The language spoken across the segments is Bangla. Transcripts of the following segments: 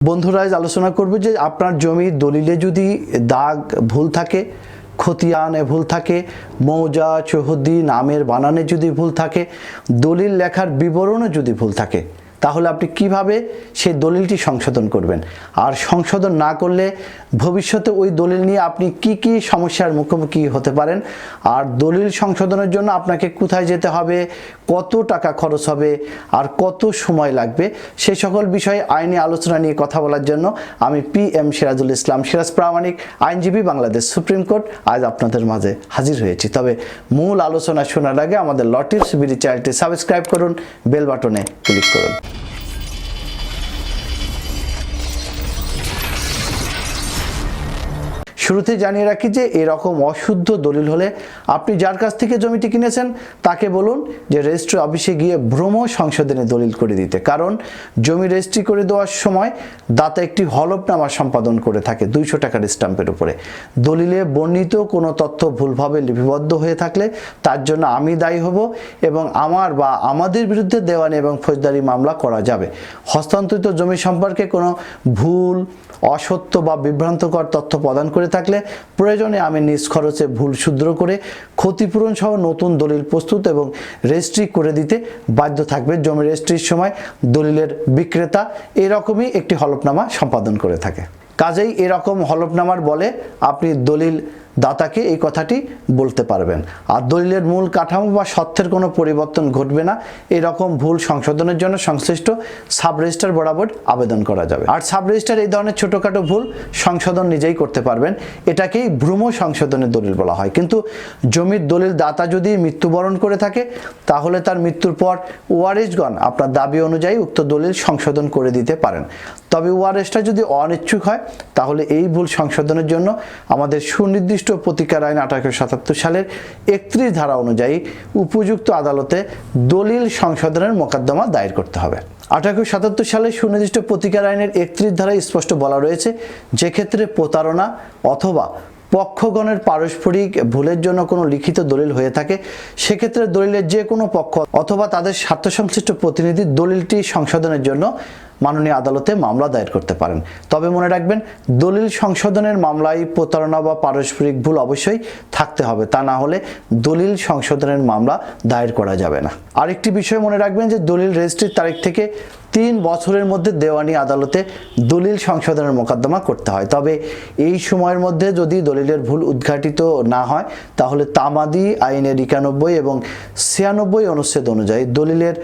বন্ধুরা আলোচনা করব যে আপনার জমির দলিলে যদি দাগ ভুল থাকে, খতিয়ানে ভুল থাকে, মৌজা, চৌহদ্দি, নামের বানানে যদি ভুল থাকে, দলিল লেখার বিবরণে যদি ভুল থাকে তাহলে আপনি কীভাবে সেই দলিলটি সংশোধন করবেন? আর সংশোধন না করলে ভবিষ্যতে ওই দলিল নিয়ে আপনি কি কি সমস্যার মুখোমুখি হতে পারেন? আর দলিল সংশোধনের জন্য আপনাকে কোথায় যেতে হবে? কত টাকা খরচ হবে? আর কত সময় লাগবে? সেই সকল বিষয়ে আইনি আলোচনা নিয়ে কথা বলার জন্য আমি পি এম সিরাজুল ইসলাম। সিরাজ প্রামাণিক, আইনজীবী বাংলাদেশ সুপ্রিম কোর্ট। আজ আপনাদের মাঝে হাজির হয়েছি। তবে মূল আলোচনা শোনার আগে আমাদের লটির সুবিধি চ্যানেলটি সাবস্ক্রাইব করুন, বেল বাটনে ক্লিক করুন। শুরুতে জানিয়ে রাখি যে এরকম অশুদ্ধ দলিল হলে আপনি যার কাছ থেকে জমিটি কিনেছেন, তাকে বলুন যে রেজিস্ট্রি অফিসে গিয়ে ভ্রম সংশোধনে দলিল করে দিতে। কারণ জমি রেজিস্ট্রি করে দেওয়ার সময় দাতা একটি হলফনামা সম্পাদন করে থাকে দুইশো টাকার স্ট্যাম্পের উপরে। দলিলে বর্ণিত কোনো তথ্য ভুলভাবে লিপিবদ্ধ হয়ে থাকলে তার জন্য আমি দায়ী হব এবং আমার বা আমাদের বিরুদ্ধে দেওয়ানি এবং ফৌজদারি মামলা করা যাবে। হস্তান্তরিত জমি সম্পর্কে কোনো ভুল অসত্য বা বিভ্রান্তকর তথ্য প্রদান করে থাকলে প্রয়োজনে আমি নিজ খরচে ভুল শুদ্র করে ক্ষতিপূরণ সহ নতুন দলিল প্রস্তুত এবং রেজিস্ট্রি করে দিতে বাধ্য থাকবে। জমি রেজিস্ট্রির সময় দলিলের বিক্রেতা এরকমই একটি হলফনামা সম্পাদন করে থাকে। কাজেই এরকম হলফনামার বলে আপনি দলিল দাতাকে এই কথাটি বলতে পারবেন। আর দলিলের মূল কাঠামো বা সত্যের কোনো পরিবর্তন ঘটবে না। এরকম ভুল সংশোধনের জন্য সংশ্লিষ্ট সাব রেজিস্টার বরাবর আবেদন করা যাবে। আর সাব রেজিস্টার এই ধরনের ছোটোখাটো ভুল সংশোধন নিজেই করতে পারবেন। এটাকেই ভ্রম সংশোধনের দলিল বলা হয়। কিন্তু জমির দলিল দাতা যদি মৃত্যুবরণ করে থাকে, তাহলে তার মৃত্যুর পর ওয়ারিশগণ আপনার দাবি অনুযায়ী উক্ত দলিল সংশোধন করে দিতে পারেন। তবে ওয়ারেসটা যদি অনিচ্ছুক হয়, তাহলে এই ভুল সংশোধনের জন্য আমাদের সুনির্দিষ্ট প্রতিকার আইন আঠারোশো সাতাত্তর সালের একত্রিশ ধারা অনুযায়ী উপযুক্ত আদালতে দলিল সংশোধনের মোকদ্দমা দায়ের করতে হবে। আঠারোশো সাতাত্তর সালে সুনির্দিষ্ট প্রতিকার আইনের একত্রিশ ধারায় স্পষ্ট বলা রয়েছে যে ক্ষেত্রে প্রতারণা অথবা পক্ষগণের পারস্পরিক ভুলের জন্য কোনো লিখিত দলিল হয়ে থাকে, সেক্ষেত্রে দলিলের যে কোনো পক্ষ অথবা তাদের স্বার্থ সংশ্লিষ্ট প্রতিনিধি দলিলটি সংশোধনের জন্য মাননীয় আদালতে মামলা দায়ের করতে পারেন। তবে মনে রাখবেন, দলিল সংশোধনের মামলায় প্রতারণা বা পারস্পরিক ভুল অবশ্যই থাকতে হবে। তা না হলে দলিল সংশোধনের মামলা দায়ের করা যাবে না। আরেকটি বিষয় মনে রাখবেন যে দলিল রেজিস্ট্রির তারিখ থেকে তিন বছরের মধ্যে দেওয়ানি আদালতে দলিল সংশোধনের মোকদ্দমা করতে হয়। তবে এই সময়ের মধ্যে যদি দলিলের ভুল উদ্ঘাটিত না হয়, তাহলে তামাদি আইনের একানব্বই এবং ছিয়ানব্বই অনুচ্ছেদ অনুযায়ী দলিলের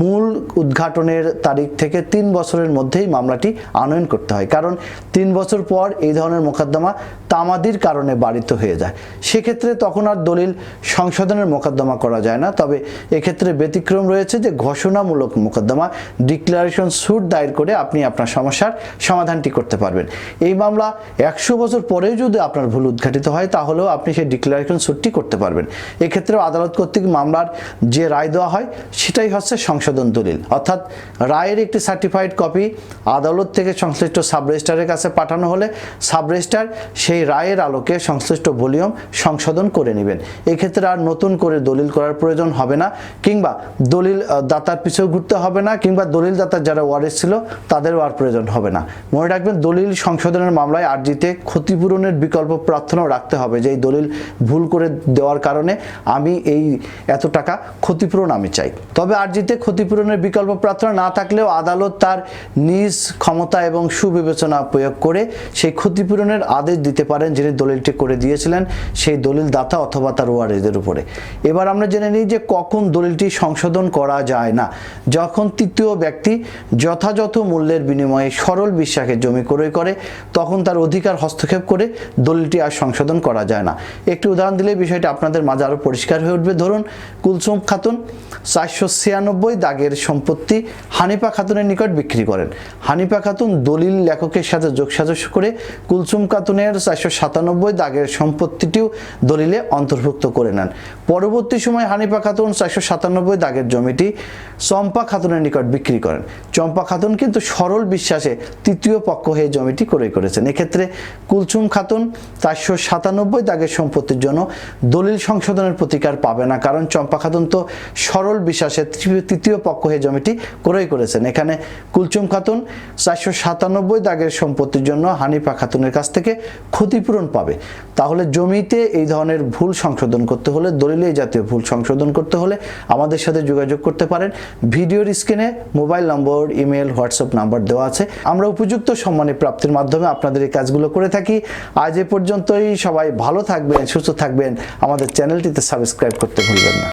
মূল উদ্ঘাটনের তারিখ থেকে তিন বছরের মধ্যেই মামলাটি আনয়ন করতে হয়। কারণ তিন বছর পর এই ধরনের মোকদ্দমা তামাদির কারণে বাড়িত হয়ে যায়। সেক্ষেত্রে তখন আর দলিল সংশোধনের মোকদ্দমা করা যায় না। তবে এক্ষেত্রে ব্যতিক্রম রয়েছে যে ঘোষণামূলক মোকদ্দমা ডিক্লারেশন সুট দায়ের করে আপনি আপনার সমস্যার সমাধানটি করতে পারবেন। এই মামলা একশো বছর পরেও যদি আপনার ভুল উদ্ঘাটিত হয়, তাহলেও আপনি সেই ডিক্লারেশন সুটটি করতে পারবেন। এক্ষেত্রেও আদালত কর্তৃক মামলার যে রায় দেওয়া হয়, সেটাই হচ্ছে সংশোধন দলিল। অর্থাৎ রায়ের একটি সার্টিফাইড কপি আদালত থেকে সংশ্লিষ্ট সাব রেজিস্ট্রারের কাছে পাঠানো হলে সাব রেজিস্ট্রার সেই রায়ের আলোকে সংশ্লিষ্ট ভলিউম সংশোধন করে নেবেন। এক্ষেত্রে আর নতুন করে দলিল করার প্রয়োজন হবে না, কিংবা দলিল দাতার পিছু ঘুরতে হবে না, কিংবা দলিল দাতার যারা ওয়ারেস ছিল, তাদেরও আর প্রয়োজন হবে না। মনে রাখবেন, দলিল সংশোধনের মামলায় আর্জিতে ক্ষতিপূরণের বিকল্প প্রার্থনাও রাখতে হবে, যে এই দলিল ভুল করে দেওয়ার কারণে আমি এই এত টাকা ক্ষতিপূরণ আমি চাই। তবে আর্জিতে ক্ষতিপূরণের বিকল্প প্রার্থনা না থাকলেও আদালত তার নিজ ক্ষমতা এবং সুবিবেচনা প্রয়োগ করে সেই ক্ষতিপূরণের আদেশ দিতে পারেন যিনি দলিলটি করে দিয়েছিলেন, সেই দলিল দাতা অথবা তার ওয়ারিসদের উপরে। এবার আমরা জেনে নিই যে কখন দলিলটি সংশোধন করা যায় না। যখন তৃতীয় ব্যক্তি যথাযথ মূল্যের বিনিময়ে সরল বিশ্বাসের জমি ক্রয় করে, তখন তার অধিকার হস্তক্ষেপ করে দলিলটি আর সংশোধন করা যায় না। একটি উদাহরণ দিলে বিষয়টা আপনাদের মাঝে আরও পরিষ্কার হয়ে উঠবে। ধরুন, কুলসুম খাতুন চারশো ছিয়ানব্বই দাগের সম্পত্তি হানিফা খাতুনের নিকট বিক্রি করেন। হানিফা খাতুন দলিল লেখকের সাথে যোগসাজস্য করে কুলসুম খাতুনের চারশো সাতানব্বই দাগের সম্পত্তিটিও দলিলে অন্তর্ভুক্ত করে নেন। পরবর্তী সময় হানিফা খাতুন চারশো সাতানব্বই দাগের জমিটি চম্পা খাতুনের নিকট বিক্রি করেন। করেন। চম্পা খাতুন কিন্তু সরল বিশ্বাসে তৃতীয় পক্ষ হয়ে জমিটি ক্রয় করেছেন। এক্ষেত্রে কুলচুম খাতুন চারশো সাতানব্বই দাগের সম্পত্তির জন্য দলিল সংশোধনের প্রতিকার পাবে না, কারণ চম্পা খাতুন তো সরল বিশ্বাসে তৃতীয়- পক্ষ হয়ে জমিটি ক্রয় করেছেন। এখানে কুলচুম খাতুন চারশো সাতানব্বই দাগের সম্পত্তির জন্য হানিফা খাতুনের কাছ থেকে ক্ষতিপূরণ পাবে। তাহলে জমিতে এই ধরনের ভুল সংশোধন করতে হলে, দলিলে জাতীয় ভুল সংশোধন করতে হলে আমাদের সাথে যোগাযোগ করতে পারেন। ভিডিওর স্ক্রিনে mobile number, email, WhatsApp number দেওয়া আছে। আমরা উপযুক্ত সম্মানে প্রাপ্তির মাধ্যমে আপনাদের এই কাজগুলো করে থাকি। আজ এ পর্যন্তই সবাই ভালো থাকবেন, সুস্থ থাকবেন। আমাদের চ্যানেলটিতে সাবস্ক্রাইব করতে ভুলবেন না।